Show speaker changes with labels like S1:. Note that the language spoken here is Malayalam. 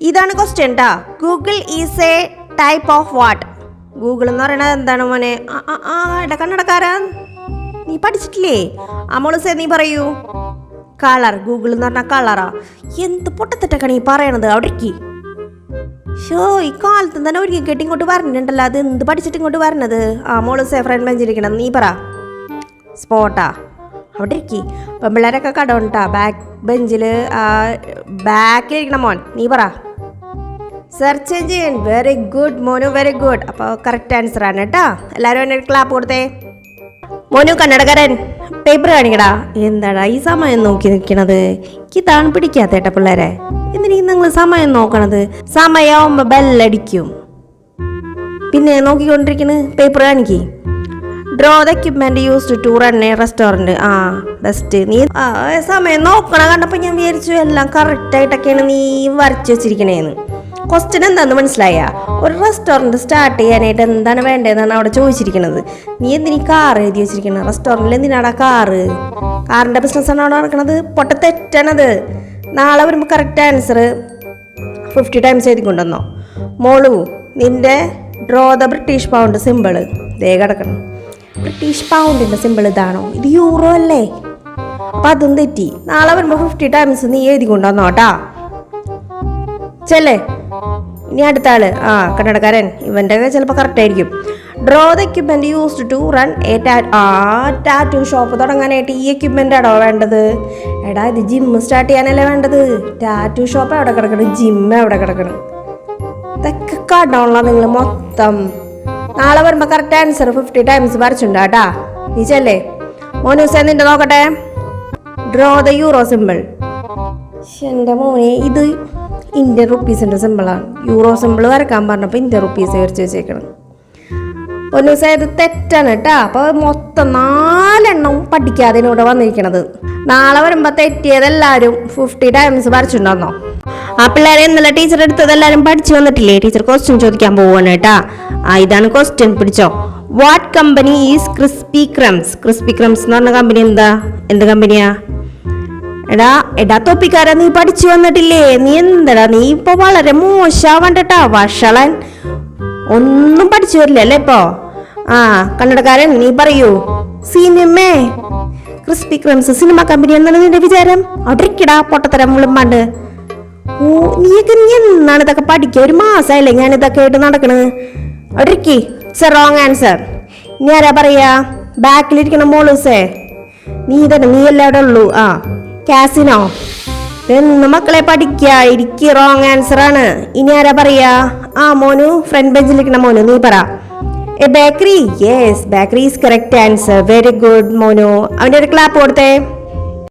S1: ഇതാണ് ക്വസ്റ്റ്യൻ ടാ Google is a type of what Google എന്ന് പറയുന്നത് എന്താണ് മോനെ? ആ, നീ പഠിച്ചിട്ടില്ലേ? അമോളസേ നീ പറയൂ. കളർ ഗൂഗിൾ എന്ന് പറഞ്ഞാൽ കളറാ എന്ത് പൊട്ടത്തിട്ടൊക്കെ നീ പറയണത്? അവിടേക്ക് ഷോ ഈ കാലത്ത് തന്നെ ഒരിക്കലും കെട്ടി ഇങ്ങോട്ട് പറഞ്ഞിട്ടുണ്ടല്ലോ അത് എന്ത് പഠിച്ചിട്ട് ഇങ്ങോട്ട് വരണത്? ആ മോൾ സേ ഫ്രണ്ട് ബെഞ്ചിരിക്കണം നീ പറ. സ്പോട്ടാ അവിടെ ഇരിക്കി. പെമ്പിള്ളേരൊക്കെ കടമുണ്ടാ ബാക്ക് ബെഞ്ചിൽ ബാക്കിലിരിക്കണം മോൻ. നീ പറ. സെർച്ച് എഞ്ചിൻ വെരി ഗുഡ് മോനു വെരി ഗുഡ് അപ്പോൾ കറക്റ്റ് ആൻസർ ആണ് കേട്ടോ. എല്ലാവരും എന്നെ ക്ലാപ്പ് കൊടുത്തേ. മോനു കന്നടകരൻ പേപ്പർ കാണിക്കടാ. എന്താടാ ഈ സമയം നോക്കി നിൽക്കണത് ഇതാണ് പിടിക്കാത്തേട്ട പിള്ളേരെ. എന്തിനീ നിങ്ങൾ സമയം നോക്കണത്? സമയമാവുമ്പോൾ ബെല്ലടിക്കും. പിന്നെ നോക്കിക്കൊണ്ടിരിക്കുന്നത് പേപ്പർ കാണിക്കേ. Draw the equipment used to run a restaurant ആ ബെസ്റ്റ് നീ സമയം നോക്കണ കണ്ടപ്പോൾ ഞാൻ വിചാരിച്ചു എല്ലാം കറക്റ്റായിട്ടൊക്കെയാണ് നീ വരച്ച് വെച്ചിരിക്കണേന്ന്. ക്വസ്റ്റ്യൻ എന്താന്ന് മനസ്സിലായ? ഒരു റെസ്റ്റോറന്റ് സ്റ്റാർട്ട് ചെയ്യാനായിട്ട് എന്താണ് വേണ്ടതെന്നാണ് അവിടെ ചോദിച്ചിരിക്കുന്നത് നീ എന്തിനീ കാർ എഴുതി വെച്ചിരിക്കണം? റെസ്റ്റോറന്റിൽ എന്തിനാടാ കാറ് കാറിന്റെ ബിസിനസ്സാണ് അവിടെ നടക്കുന്നത് പൊട്ട തെറ്റണത്. നാളെ വരുമ്പോൾ കറക്റ്റ് ആൻസർ ഫിഫ്റ്റി ടൈംസ് എഴുതി കൊണ്ടുവന്നോ. മോളു നിന്റെ draw the British pound simple ദേ കിടക്കണം. ബ്രിട്ടീഷ് പൗണ്ടിന്റെ സിമ്പിൾ ഇതാണോ? ഇത് യൂറോ അല്ലേ? അപ്പം അതും തെറ്റി. നാളെ വരുമ്പോൾ ഫിഫ്റ്റി ടൈംസ് നീ എഴുതി കൊണ്ടുവന്നോട്ടാ ചെല്ലേ? ഇനി അടുത്ത ആൾ. ആ കന്നടക്കാരൻ. ഇവന്റെ ചിലപ്പോൾ കറക്റ്റ് ആയിരിക്കും. Draw the equipment used to run a ആ ടാറ്റു ഷോപ്പ് തുടങ്ങാനായിട്ട് ഈ എക്യുപ്മെന്റ് ആണോ വേണ്ടത്? എടാ ഇത് ജിമ്മ് സ്റ്റാർട്ട് ചെയ്യാനല്ലേ വേണ്ടത്? ടാറ്റു ഷോപ്പ് എവിടെ കിടക്കണം? ജിമ്മ് എവിടെ കിടക്കണം? ഇതൊക്കെ കടമുള്ള നിങ്ങൾ മൊത്തം. നാളെ വരുമ്പോൾ കറക്റ്റ് ആൻസർ ഫിഫ്റ്റി ടൈംസ് വരച്ചുണ്ട് കേട്ടാ. നീ ചെല്ലേ? മോനൂസേ നിന്റെ നോക്കട്ടെ. ഡ്രോ ദ യൂറോ സിമ്പിൾ എന്റെ മോനെ ഇത് ഇന്ത്യൻ റുപ്പീസിന്റെ സിമ്പിളാണ് യൂറോ സിമ്പിൾ വരക്കാൻ പറഞ്ഞപ്പോൾ ഇന്ത്യൻ റുപ്പീസ് വരച്ച് വെച്ചേക്കണം. പൊന്നൂസ ഇത് തെറ്റാണ് കേട്ടോ. അപ്പോൾ മൊത്തം നാലെണ്ണം പഠിക്കാതെ ഇവിടെ വന്നിരിക്കണത്. നാളെ വരുമ്പോൾ തെറ്റിയതെല്ലാവരും ഫിഫ്റ്റി ടൈംസ് വരച്ചിട്ടുണ്ടെന്നോ? ആ പിള്ളേരെ ഇന്നലെ ടീച്ചർ എടുത്തത് എല്ലാവരും പഠിച്ചു വന്നിട്ടില്ലേ? ടീച്ചർ ക്വസ്റ്റ്യൻ ചോദിക്കാൻ പോവാണ് കേട്ടാ. ആ ഇതാണ് ക്വസ്റ്റ്യൻ പിടിച്ചോ. What company is crispy crumbs crispy crumbs എന്ന് പറഞ്ഞ കമ്പനി എന്താ? എന്ത് കമ്പനിയാ എടാ എടാ തൊപ്പിക്കാരാ നീ പഠിച്ചു വന്നിട്ടില്ലേ? നീ എന്തടാ നീ ഇപ്പൊ വളരെ മോശാവണ്ടട്ടാ വഷളൻ. ഒന്നും പഠിച്ചു വരില്ല അല്ലേ ഇപ്പോ? ആ കന്നടക്കാരൻ നീ പറയൂ. സിനിമേ ക്രിസ്പി ക്രംസ് സിനിമ കമ്പനി എന്നാണ് നിന്റെ വിചാരം? അവിടേക്കിടാ പൊട്ടത്തരം വിളുമ്പാണ്ട്. ഓ നീ എന്നാണ് ഇതൊക്കെ പഠിക്കുക? ഒരു മാസമായില്ലേ ഞാൻ ഇതൊക്കെ ആയിട്ട് നടക്കണത് അവിടേക്ക് ഇറ്റ്സ് റോങ് ആൻസർ ഇനി ആരാ പറയാ? ബാക്കിലിരിക്കണം മോളൂസേ. നീ തന്നെ നീ എല്ലാവരുടെ ഉള്ളൂ? ആ. കാസിനോ എന്ന് മക്കളെ പഠിക്കുക ഇരിക്ക റോങ് ആൻസർ ആണ്. ഇനി ആരാ പറയാ? ആ മോനു ഫ്രണ്ട് ബെഞ്ചിലിരിക്കണ മോനു നീ പറ. A bakery yes bakery is correct answer very good മോനു. അവന്റെ ഒരു ക്ലാപ്പ് കൊടുത്തേ.